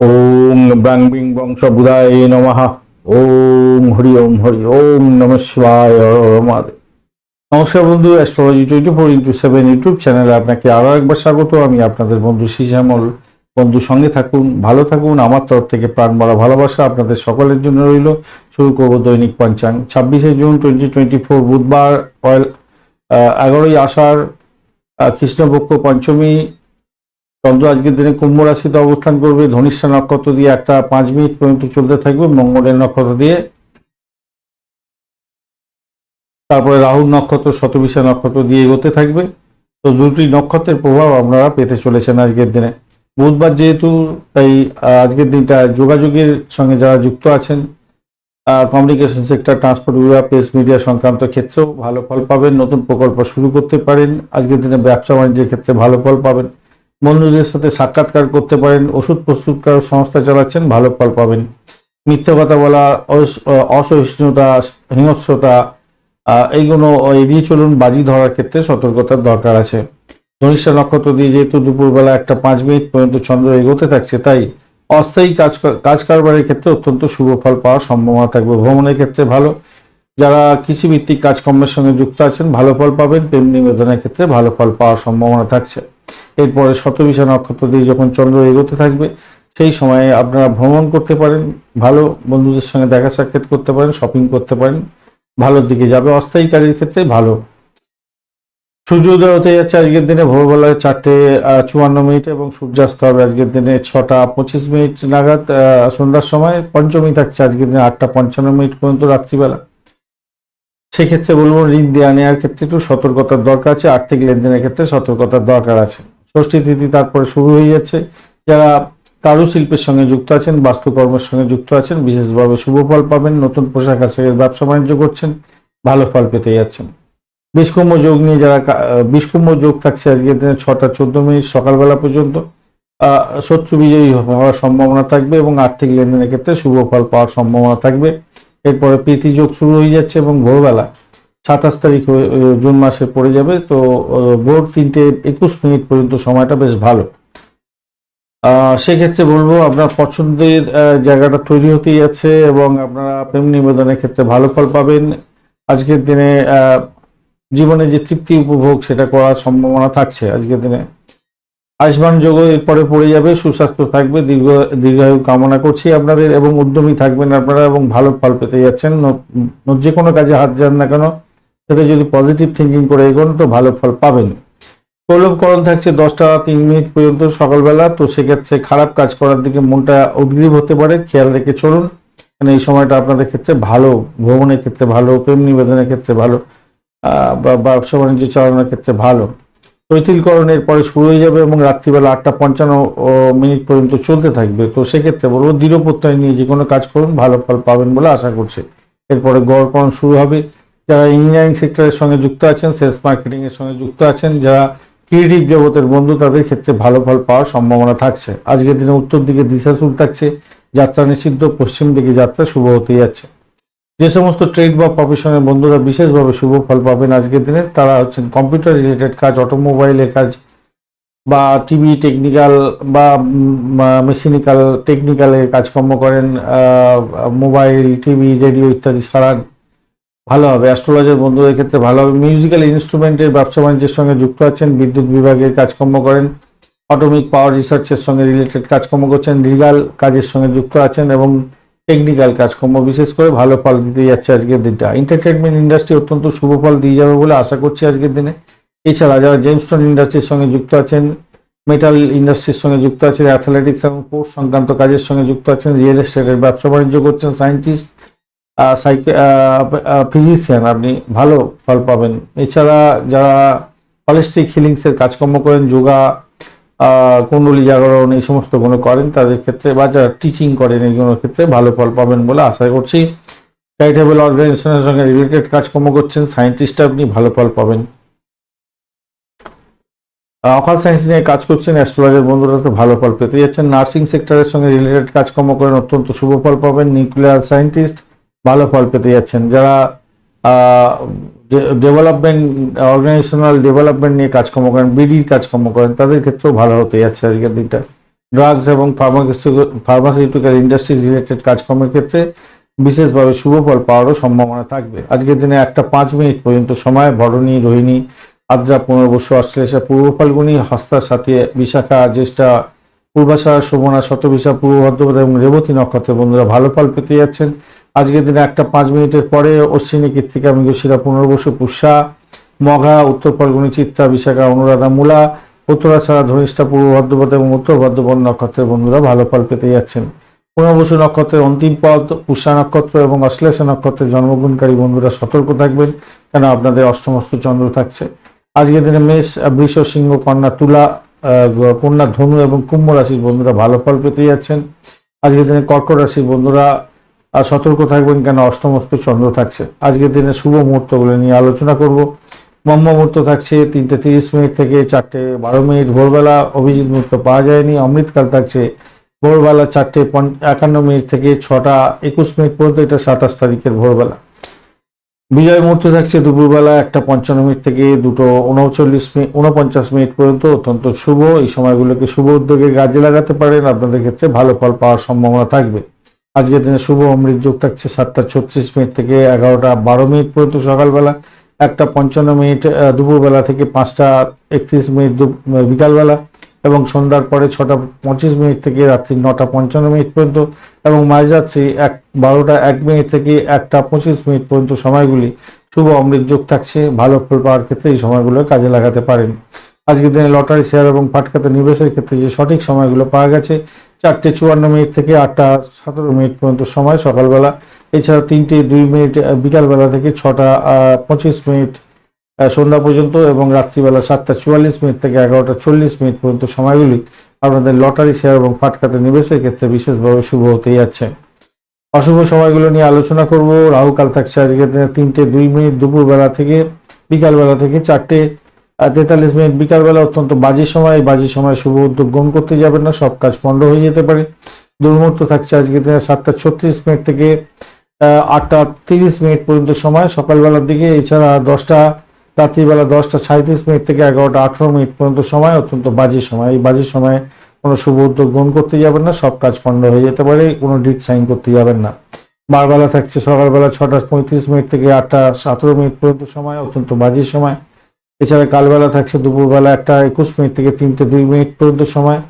ওম ব্রাং being বংশ বুধায় নমঃ। ওম হরি ওম হরি ওম নম শিবায় নমস্কার বন্ধু astrology twenty four into seven YouTube চ্যানেলে আপনাকে আরও একবার স্বাগত। আমি আপনাদের বন্ধু শ্যামল বন্ধু, সঙ্গে থাকুন, ভালো থাকুন। আমার তরফ থেকে প্রাণ ভরা ভালোবাসা আপনাদের সকলের জন্য রইল। শুরু করব দৈনিক পঞ্চাং ছাব্বিশে জুন টোয়েন্টি টোয়েন্টি ফোর বুধবার এগারোই আষাঢ় কৃষ্ণপক্ষ পঞ্চমী। চন্দ্র, আজকের দিনে কুম্ভ রাশিতে অবস্থান করবে। ধনিষ্ঠা নক্ষত্র দিয়ে একটা পাঁচ মিনিট পর্যন্ত চলতে থাকবে, মঙ্গলের নক্ষত্র দিয়ে। তারপরে রাহুল নক্ষত্র, শতবিশা নক্ষত্র দিয়ে এগোতে থাকবে। তো দুটি নক্ষত্রের প্রভাব আপনারা পেতে চলেছেন আজকের দিনে। বুধবার যেহেতু, তাই আজকের দিনটা যোগাযোগের সঙ্গে যারা যুক্ত আছেন কমিউনিকেশন সেক্টর ট্রান্সপোর্ট বিভাগ প্রেস মিডিয়া সংক্রান্ত ক্ষেত্রেও ভালো ফল পাবেন, নতুন প্রকল্প শুরু করতে পারেন। আজকের দিনে ব্যবসা বাণিজ্যের ক্ষেত্রে ভালো ফল পাবেন। বন্ধুদের সাথে সাক্ষাৎকার করতে পারেন, ওষুধ প্রস্তুতকারক সংস্থা চালাচ্ছেন, ভালো ফল পাবেন। মিথ্যা কথা বলা, অস- অসহিষ্ণুতা, হিংস্রতা এইগুলো এড়িয়ে চলুন, বাজি ধরার ক্ষেত্রে সতর্কতার দরকার আছে। ধনিষ্ঠা নক্ষত্র দিয়ে যেহেতু দুপুরবেলা একটা পাঁচ মিনিট পর্যন্ত চন্দ্র এগোতে থাকছে, তাই অস্থায়ী কাজ কাজ কারবারের ক্ষেত্রে অত্যন্ত শুভ ফল পাওয়ার সম্ভাবনা থাকবে। ভ্রমণের ক্ষেত্রে ভালো। যারা কৃষিভিত্তিক কাজকর্মের সঙ্গে যুক্ত আছেন, ভালো ফল পাবেন। প্রেম নিবেদনের ক্ষেত্রে ভালো ফল পাওয়ার সম্ভাবনা থাকছে। এরপরে শতবিশা নক্ষত্র দিয়ে যখন চন্দ্র এগোতে থাকবে, সেই সময়ে আপনারা ভ্রমণ করতে পারেন, ভালো বন্ধুদের সঙ্গে দেখা সাক্ষাৎ করতে পারেন শপিং করতে পারেন, ভালোর দিকে যাবে। অস্থায়ী কাজের ক্ষেত্রে ভালো। সূর্যোদয় হতে যাচ্ছে আজকের দিনে, ভোরবেলায় চারটে চুয়ান্ন মিনিট এবং সূর্যাস্ত হবে আজকের দিনে ছটা পঁচিশ মিনিট নাগাদ সন্ধ্যার সময়। পঞ্চমী থাকছে আজকের দিনে আটটা পঞ্চান্ন মিনিট পর্যন্ত রাত্রিবেলা। সেক্ষেত্রে বলব, ঋণ দেওয়া নেওয়ার ক্ষেত্রে একটু সতর্কতার দরকার আছে, আর্থিক লেনদেনের ক্ষেত্রে সতর্কতার দরকার আছে। ষষ্ঠী তিথি তারপরে শুরু হয়ে যাচ্ছে। যারা কারুশিল্পের সঙ্গে যুক্ত আছেন, বাস্তুকর্মের সঙ্গে যুক্ত আছেন, বিশেষভাবে শুভ ফল পাবেন, নতুন পোশাক আশাকের ব্যবসা বাণিজ্য করছেন, ভালো ফল পেতে যাচ্ছেন। বিষকুম্ভ যোগ নিয়ে যারা বিষকুম্ভ যোগ থাকছে আজকের দিনে ছটা চোদ্দ মিনিট সকালবেলা পর্যন্ত। শত্রু বিজয়ী হওয়ার সম্ভাবনা থাকবে এবং আর্থিক লেনদেনের ক্ষেত্রে শুভ ফল পাওয়ার সম্ভাবনা থাকবে। এরপরে প্রীতি যোগ শুরু হয়ে যাচ্ছে এবং ভোরবেলা সাতাশ তারিখ জুন মাসে পড়ে যাবে, তো ভোর তিনটে একুশ মিনিট পর্যন্ত সময়টা বেশ ভালো। সেক্ষেত্রে বলব, আপনার পছন্দের জায়গাটা তৈরি হতে যাচ্ছে এবং আপনারা প্রেম নিবেদনের ক্ষেত্রে ভালো ফল পাবেন। আজকের দিনে জীবনে যে তৃপ্তি উপভোগ সেটা করার সম্ভাবনা থাকছে আজকের দিনে। আয়ুষ্মান যোগ এরপরে পড়ে যাবে, সুস্বাস্থ্য থাকবে, দীর্ঘ, দীর্ঘায়ু কামনা করছি আপনাদের এবং উদ্যমী থাকবেন আপনারা এবং ভালো ফল পেতে যাচ্ছেন। যে কোনো কাজে হাত যান না কেন সেটা যদি পজিটিভ থিঙ্কিং করে এগোন তো ভালো ফল পাবেন। প্রলোভকরণ থাকছে দশটা তিন মিনিট পর্যন্ত সকালবেলা, তো সেক্ষেত্রে খারাপ কাজ করার দিকে মনটা উদ্গ্রীব হতে পারে, খেয়াল রেখে চলুন। মানে এই সময়টা আপনাদের ক্ষেত্রে ভালো, ভ্রমণের ক্ষেত্রে ভালো, প্রেম নিবেদনের ক্ষেত্রে ভালো বা ব্যবসা বাণিজ্য চালানোর ক্ষেত্রে ভালো। তৈতিলকরণের পরে শুরু হয়ে যাবে এবং রাত্রিবেলা আটটা পঞ্চান্ন মিনিট পর্যন্ত চলতে থাকবে। তো সেক্ষেত্রে বলব দৃঢ় প্রত্যয় নিয়ে যে কোনো কাজ করুন, ভালো ফল পাবেন বলে আশা করছে। এরপরে গড়করণ শুরু হবে। যারা ইঞ্জিনিয়ারিং সেক্টরের সঙ্গে যুক্ত আছেন সেলস মার্কেটিং এর সঙ্গে যুক্ত আছেন, যারা ক্রিয়েটিভ জগতের বন্ধু, তাদের ক্ষেত্রে ভালো ফল পাওয়ার সম্ভাবনা থাকছে। আজকের দিনে উত্তর দিকে দিশাসুর থাকছে, যাত্রা নিষিদ্ধ, পশ্চিম দিকে যাত্রা শুভ হতে যাচ্ছে। যে সমস্ত ট্রেড বা প্রফেশনের বন্ধুরা বিশেষভাবে শুভ ফল পাবেন আজকের দিনে, তারা হচ্ছেন কম্পিউটার রিলেটেড কাজ অটোমোবাইলের কাজ, বা টিভি টেকনিক্যাল বা মেশিনিক্যাল টেকনিক্যালের কাজকর্ম করেন মোবাইল টিভি রেডিও ইত্যাদি সারান। ভালো হবে অ্যাস্ট্রোলজার বন্ধুদের ক্ষেত্রে ভালো হবে। মিউজিক্যাল ইনস্ট্রুমেন্টের ব্যবসা বাণিজ্যের সঙ্গে যুক্ত আছেন, বিদ্যুৎ বিভাগের কাজকর্ম করেন অটোমিক পাওয়ার রিসার্চের সঙ্গে রিলেটেড কাজকর্ম করছেন লিগাল কাজের সঙ্গে যুক্ত আছেন এবং টেকনিক্যাল কাজকর্ম বিশেষ করে ভালো ফল দিতে যাচ্ছে আজকের দিনটা। এন্টারটেনমেন্ট ইন্ডাস্ট্রি অত্যন্ত শুভ ফল দিয়ে যাবে বলে আশা করছি আজকের দিনে। এছাড়া যারা জেমস্টোন ইন্ডাস্ট্রির সঙ্গে যুক্ত আছেন মেটাল ইন্ডাস্ট্রির সঙ্গে যুক্ত আছেন অ্যাথলেটিক্স এবং স্পোর্টস সংক্রান্ত কাজের সঙ্গে যুক্ত আছেন রিয়েল এস্টেটের ব্যবসা বাণিজ্য করছেন সায়েন্টিস্ট ফিজিশিয়ান আপনি ভালো ফল পাবেন। এছাড়া যারা হলিস্টিক হিলিংসের কাজকর্ম করেন, যোগা কুণ্ডলী জাগরণ, এই সমস্তগুলো করেন, তাদের ক্ষেত্রে বা যারা টিচিং করেন এইগুলোর ক্ষেত্রে ভালো ফল পাবেন বলে আশা করছি। চ্যারিটেবল অর্গানাইজেশনের সঙ্গে রিলেটেড কাজকর্ম করছেন সায়েন্টিস্ট আপনি ভালো ফল পাবেন। অকাল সায়েন্স নিয়ে কাজ করছেন অ্যাস্ট্রোলজার বন্ধুরা তো ভালো ফল পেতে যাচ্ছেন। নার্সিং সেক্টরের সঙ্গে রিলেটেড কাজকর্ম করেন, অত্যন্ত শুভ ফল পাবেন। নিউক্লিয়ার সায়েন্টিস্ট ভালো ফল পেতে যাচ্ছেন। যারা ডেভেলপমেন্ট, অর্গানাইজেশনাল ডেভেলপমেন্ট নিয়ে কাজকর্ম করেন, বিডির কাজকর্ম করেন, তাদের ক্ষেত্রেও ভালো হতে যাচ্ছে আজকের দিনটা। ড্রাগস এবং ফার্মাসিউটিক্যাল ইন্ডাস্ট্রি রিলেটেড কাজকর্মের ক্ষেত্রে বিশেষভাবে শুভ ফল পাওয়ারও সম্ভাবনা থাকবে। আজকের দিনে একটা পাঁচ মিনিট পর্যন্ত সময়, ভরণী, রোহিণী, আদ্রা পুনর্বসু অশ্লেষা, পূর্ব ফাল্গুনি হস্তার সাথে, বিশাখা, জ্যেষ্ঠা, পূর্বাশা, শোভনা, শতবিশা, পূর্ব ভদ্রপদ এবং রেবতী নক্ষত্রের বন্ধুরা ভালো ফল পেতে যাচ্ছেন। আজকের দিনে একটা পাঁচ মিনিটের পরে অশ্বিনী কৃত্তিকা মৃগশিরা পুনর্বসু পুষা। মঘা উত্তর ফাল্গুনি চিত্রা, বিশাখা, অনুরাধা, মূলা উত্তরাশারা ধনিষ্ঠা, পূর্ব ভদ্রপদ এবং উত্তর ভদ্রপদ নক্ষত্রের বন্ধুরা ভালো ফল পেতে যাচ্ছেন। পুনর্বসু নক্ষত্রের অন্তিম পদ পুষা নক্ষত্র এবং অশ্লেষা নক্ষত্রের জন্মগ্রহণকারী বন্ধুরা সতর্ক থাকবেন, কেন আপনাদের অষ্টমস্ত চন্দ্র থাকছে। আজকের দিনে মেষ, বৃষ, সিংহ, কন্যা, তুলা কন্যা, ধনু এবং কুম্ভ রাশির বন্ধুরা ভালো ফল পেতে যাচ্ছেন। আজকের দিনে কর্কট রাশির বন্ধুরা আহ, সতর্ক থাকবেন কেন? অষ্টম অষ্টমস্ত চন্দ্র থাকছে। আজকের দিনে শুভ মুহূর্তগুলো নিয়ে আলোচনা করব। ব্রহ্ম মুহূর্ত থাকছে তিনটে তিরিশ মিনিট থেকে চারটে বারো মিনিট। ভোরবেলা অভিজিৎ মুহূর্ত পাওয়া যায়নি। অমৃতকাল থাকছে ভোরবেলা চারটে একান্ন মিনিট থেকে ছটা একুশ মিনিট পর্যন্ত। এটা সাতাশ তারিখের ভোরবেলা। বিজয় মুহূর্ত থাকছে দুপুরবেলা একটা পঞ্চান্ন মিনিট থেকে দুটো উনচল্লিশ মিনিট উনপঞ্চাশ মিনিট পর্যন্ত। অত্যন্ত শুভ। এই সময়গুলোকে শুভ উদ্যোগে কাজে লাগাতে পারেন। আপনাদের ক্ষেত্রে ভালো ফল পাওয়ার সম্ভাবনা থাকবে। আজকের দিনে শুভ অমৃত যোগ থাকছে সাতটা ছত্রিশ মিনিট থেকে এগারোটা বারো মিনিট পর্যন্ত সকালবেলা, একটা পঞ্চান্ন মিনিট দুপুরবেলা থেকে পাঁচটা একত্রিশ মিনিট বিকালবেলা এবং সন্ধ্যার পরে ছটা পঁচিশ মিনিট থেকে রাত্রি নটা পঞ্চান্ন মিনিট পর্যন্ত এবং মাঝরাত্রি এক বারোটা এক মিনিট থেকে একটা পঁচিশ মিনিট পর্যন্ত সময়গুলি শুভ অমৃত যোগ থাকছে। ভালো ফল পাওয়ার ক্ষেত্রে এই সময়গুলো কাজে লাগাতে পারেন। আজকের দিনে লটারি শেয়ার এবং পাটখাতে নিবেশের ক্ষেত্রে যে সঠিক সময়গুলো পাওয়া গেছে, চারটে চুয়ান্ন মিনিট থেকে আটটা সতেরো মিনিট পর্যন্ত সময় সকালবেলা। এছাড়া তিনটে দুই মিনিট বিকালবেলা থেকে ছটা পঁচিশ মিনিট সন্ধ্যা পর্যন্ত এবং রাত্রিবেলা সাতটা চুয়াল্লিশ মিনিট থেকে এগারোটা চল্লিশ মিনিট পর্যন্ত সময়গুলি আপনাদের লটারি শেয়ার এবং ফাটকাতে নিবেশের ক্ষেত্রে বিশেষভাবে শুভ হতে যাচ্ছে। অশুভ সময়গুলো নিয়ে আলোচনা করব। রাহুকাল থাকছে আজকের দিনে তিনটে দুই মিনিট দুপুরবেলা থেকে বিকালবেলা থেকে চারটে তেতাল্লিশ মিনিট বিকালবেলা অত্যন্ত বাজে সময়, এই বাজে সময় শুভ উদ্যোগ গ্রহণ করতে যাবেন না, সব কাজ পণ্ড হয়ে যেতে পারে। দুর্মুহূর্ত থাকছে আজকে সাতটা ছত্রিশ মিনিট থেকে আটটা তিরিশ মিনিট পর্যন্ত সময়। সকালবেলার দিকে, এছাড়া দশটা, রাত্রিবেলা দশটা সাঁত্রিশ মিনিট থেকে এগারোটা আঠেরো মিনিট পর্যন্ত সময়, অত্যন্ত বাজে সময়। এই বাজে সময়ে কোনো শুভ উদ্যোগ গ্রহণ করতে যাবেন না, সব কাজ পণ্ড হয়ে যেতে পারে, কোনো ডিট সাইন করতে যাবেন না। বারবেলা থাকছে সকালবেলা ছটা পঁয়ত্রিশ মিনিট থেকে আটটা সতেরো মিনিট পর্যন্ত সময়, অত্যন্ত বাজে সময়। এছাড়া কালবেলা থাকছে দুপুরবেলা একটা একুশ মিনিট থেকে তিনটে দুই মিনিট পর্যন্ত সময়,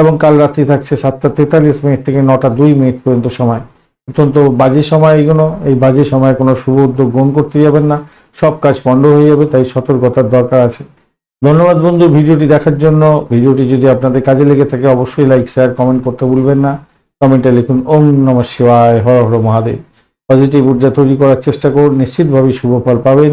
এবং কাল রাত্রি থাকছে সাতটা তেতাল্লিশ মিনিট থেকে নটা দুই মিনিট পর্যন্ত সময়। অত্যন্ত বাজে সময় এগুলো এই বাজে সময় কোনো শুভ উদ্যোগ গ্রহণ করতে যাবেন না, সব কাজ পণ্ড হয়ে যাবে, তাই সতর্কতার দরকার আছে। ধন্যবাদ বন্ধু, ভিডিওটি দেখার জন্য। ভিডিওটি যদি আপনাদের কাজে লেগে থাকে, অবশ্যই লাইক, শেয়ার, কমেন্ট করতে ভুলবেন না। কমেন্টে লিখুন, ওম নম শিবায়, হর হর মহাদেব। পজিটিভ ঊর্জা তৈরি করার চেষ্টা করুন, নিশ্চিতভাবেই শুভ ফল পাবেন।